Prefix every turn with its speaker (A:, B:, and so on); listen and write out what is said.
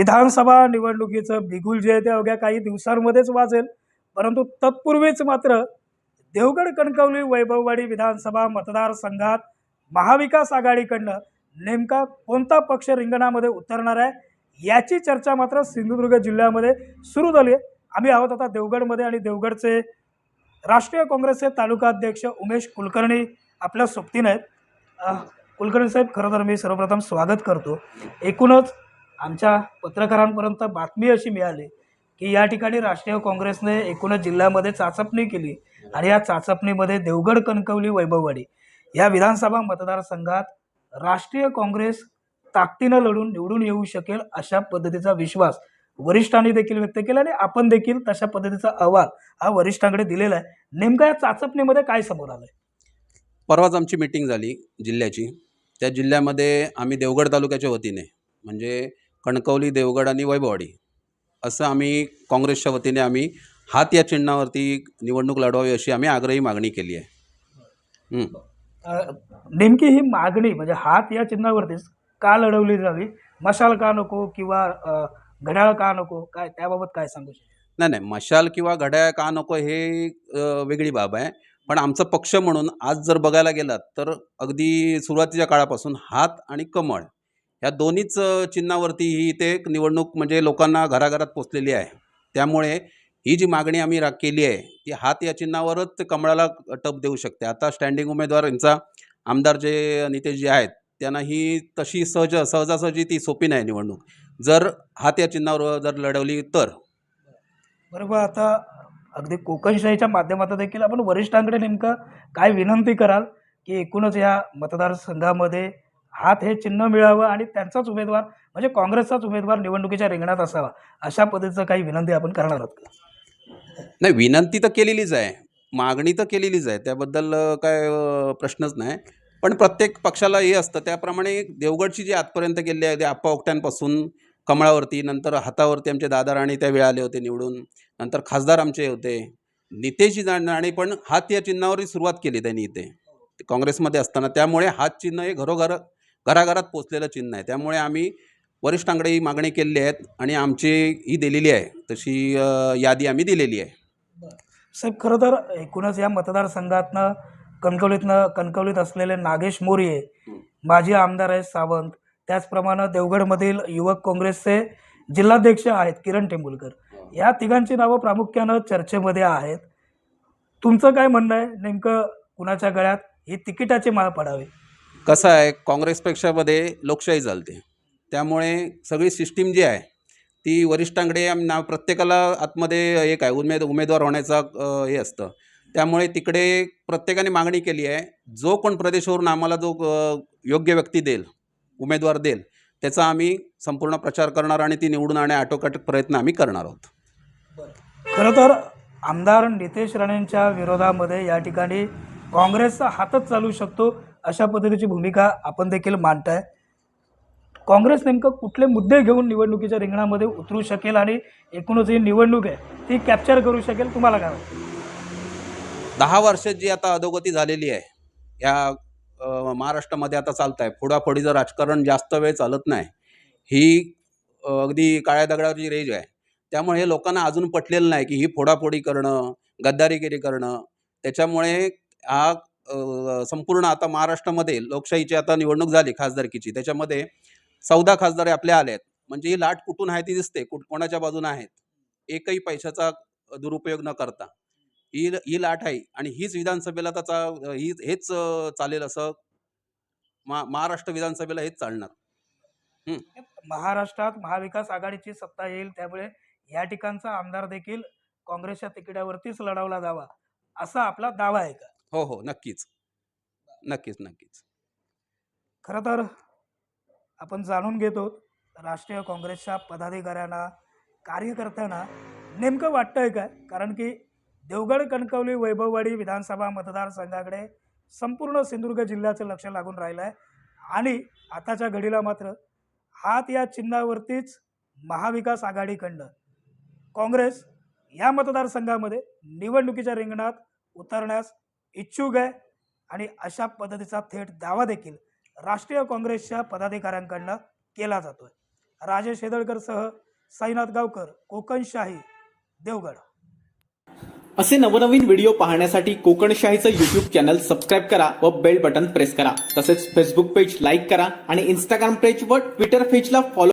A: विधानसभा निवडणुकीचं बिगुल जे आहे ते अवघ्या काही दिवसांमध्येच वाजेल. परंतु तत्पूर्वीच मात्र देवगड कणकवली वैभववाडी विधानसभा मतदारसंघात महाविकास आघाडीकडनं नेमका कोणता पक्ष रिंगणामध्ये उतरणार आहे याची चर्चा मात्र सिंधुदुर्ग जिल्ह्यामध्ये सुरू झाली आहे. आम्ही आहोत आता देवगडमध्ये आणि देवगडचे राष्ट्रीय काँग्रेसचे तालुका अध्यक्ष उमेश कुलकर्णी आपल्या सोबतीनं आहेत. कुलकर्णी साहेब खरं तर मी सर्वप्रथम स्वागत करतो. एकूणच आमच्या पत्रकारांपर्यंत बातमी अशी मिळाली की या ठिकाणी राष्ट्रीय काँग्रेसने एकूणच जिल्ह्यामध्ये चाचपणी केली आणि या चाचपणीमध्ये देवगड कणकवली वैभववाडी या विधानसभा मतदारसंघात राष्ट्रीय काँग्रेस ताकदीनं लढून निवडून येऊ शकेल अशा पद्धतीचा विश्वास वरिष्ठांनी देखील व्यक्त केला आणि आपण देखील तशा पद्धतीचा अहवाल हा वरिष्ठांकडे दिलेला आहे. नेमका या चाचपणीमध्ये काय समोर आलं
B: परवाच आमची मीटिंग झाली जिल्ह्याची. त्या जिल्ह्यामध्ये आम्ही देवगड तालुक्याच्या वतीने म्हणजे कणकवली देवगड आणि वैभववाडी असं आम्ही काँग्रेसच्या वतीने आम्ही हात या चिन्हावरती निवडणूक लढवावी अशी आम्ही आग्रही मागणी केली आहे.
A: नेमकी ही मागणी म्हणजे हात या चिन्हावरतीच का लढवली जावी? मशाल का नको किंवा घड्याळ का नको? काय त्याबाबत काय सांगू शकता?
B: नाही नाही मशाल किंवा घड्याळ का नको हे वेगळी बाब आहे. पण आमचा पक्ष म्हणून आज जर बघायला गेलात तर अगदी सुरुवातीच्या काळापासून हात आणि कमळ ह्या दोन्हीच चिन्हावरती ही ते एक निवडणूक म्हणजे लोकांना घराघरात पोचलेली आहे. त्यामुळे ही जी मागणी आम्ही रा केली आहे ती हात या चिन्हावरच कमळाला टप देऊ शकते. आता स्टँडिंग उमेदवार यांचा आमदार जे नितेश जे आहेत त्यांना ही तशी सहज सहजासहजी ती सोपी नाही निवडणूक. जर हात या चिन्हावर जर लढवली तर.
A: बरोबर आता अगदी कोकणशाहीच्या माध्यमातून देखील आपण वरिष्ठांकडे नेमकं काय विनंती कराल की एकूणच या मतदारसंघामध्ये हात हे चिन्ह मिळावं आणि त्यांचाच उमेदवार म्हणजे काँग्रेसचाच उमेदवार निवडणुकीच्या रिंगणात असावा अशा पद्धतीचं काही विनंती आपण करणार आहोत का?
B: नाही विनंती तर केलेलीच आहे. मागणी तर केलेलीच आहे. त्याबद्दल काय प्रश्नच नाही. पण प्रत्येक पक्षाला हे असतं. त्याप्रमाणे देवगडची जी आजपर्यंत गेली आहे ते आप्पा ओकट्यांपासून कमळावरती नंतर हातावरती आमचे दादा त्या त्यावेळी आले होते निवडून. नंतर खासदार आमचे होते. नितेशजी राणे पण हात या चिन्हावरही सुरुवात केली त्यांनी इथे. ते काँग्रेसमध्ये असताना. त्यामुळे हात चिन्ह हे घरोघर घराघरात पोचलेलं चिन्ह आहे. त्यामुळे आम्ही वरिष्ठांकडे ही मागणी केलेली आहेत आणि आमची ही दिलेली आहे. तशी अ, यादी आम्ही दिलेली आहे.
A: साहेब खरं तर एकूणच या मतदारसंघातनं कणकवलीतनं कणकवलीत असलेले नागेश मोरे माजी आमदार आहेत सावंत. त्याचप्रमाणे देवगडमधील युवक काँग्रेसचे जिल्हाध्यक्ष आहेत किरण टेंबुलकर या तिघांची नावं प्रामुख्यानं चर्चेमध्ये आहेत. तुमचं काय म्हणणं आहे? नेमकं कुणाच्या गळ्यात? हे तिकिटाचे माळ पडावे.
B: कसं आहे काँग्रेसपेक्षामध्ये लोकशाही चालते. त्यामुळे सगळी सिस्टीम जी आहे ती वरिष्ठांकडे ना प्रत्येकाला आतमध्ये एक आहे उमेद उमेदवार होण्याचा हे असतं. त्यामुळे तिकडे प्रत्येकाने मागणी केली आहे जो कोण प्रदेशावरून आम्हाला जो योग्य व्यक्ती देईल उमेदवार देईल त्याचा आम्ही संपूर्ण प्रचार करणार आणि ती निवडून आणण्या आटोकाट प्रयत्न आम्ही करणार आहोत.
A: खरं तर आमदार नितेश राणेंच्या विरोधामध्ये या ठिकाणी काँग्रेसचा हातच चालू शकतो. अशा पद्धतीची भूमिका आपण देखील मांडताय. काँग्रेस नेमकं कुठले मुद्दे घेऊन निवडणुकीच्या रिंगणामध्ये उतरू शकेल आणि एकूणच ही निवडणूक आहे ती कॅप्चर करू शकेल? तुम्हाला काय वाटतं?
B: दहा वर्षात जी आता अधोगती झालेली आहे या महाराष्ट्रामध्ये आता चालत आहे फोडाफोडीचं राजकारण जास्त वेळ चालत नाही. ही अगदी काळ्या दगडावरची रेज आहे त्यामुळे हे लोकांना अजून पटलेलं नाही की ही फोडाफोडी करणं गद्दारीगिरी करणं. त्याच्यामुळे हा संपूर्ण आता महाराष्ट्रामध्ये लोकशाहीची आता निवडणूक झाली खासदारकीची. त्याच्यामध्ये चौदा खासदार आपल्या आले आहेत म्हणजे ही लाट कुठून आहे ती दिसते कुठ कोणाच्या बाजूने आहेत? एकही पैशाचा दुरुपयोग न करता. ही ही लाट आहे आणि हीच विधानसभेला त्याचा ही हेच चालेल असं मा महाराष्ट्र विधानसभेला हेच चालणार.
A: महाराष्ट्रात महाविकास आघाडीची सत्ता येईल त्यामुळे या ठिकाणचा आमदार देखील काँग्रेसच्या तिकिटावरतीच लढवला जावा असा आपला दावा आहे का?
B: हो हो. नक्कीच. नक्कीच नक्कीच.
A: खरं तर आपण जाणून घेतो राष्ट्रीय काँग्रेसच्या पदाधिकाऱ्यांना कार्यकर्त्यांना नेमकं वाटतंय काय? कारण की देवगड कणकवली वैभववाडी विधानसभा मतदारसंघाकडे संपूर्ण सिंधुदुर्ग जिल्ह्याचं लक्ष लागून राहिलं आहे आणि आताच्या घडीला मात्र हात या चिन्हावरतीच महाविकास आघाडीकडनं काँग्रेस या मतदारसंघामध्ये निवडणुकीच्या रिंगणात उतरण्यास इच्छुक आहे. आणि अशा पद्धतीचा थेट दावा देखील राष्ट्रीय काँग्रेसच्या पदाधिकाऱ्यांकडनं केला जातोय. राजेश हेदळकरसह साईनाथ गावकर कोकणशाही देवगड.
C: असे नवनवीन व्हिडिओ पाहण्यासाठी कोकणशाहीचं युट्यूब चॅनल सबस्क्राईब करा व बेल बटन प्रेस करा. तसेच फेसबुक पेज लाईक करा आणि इंस्टाग्राम पेज व ट्विटर पेजला फॉलो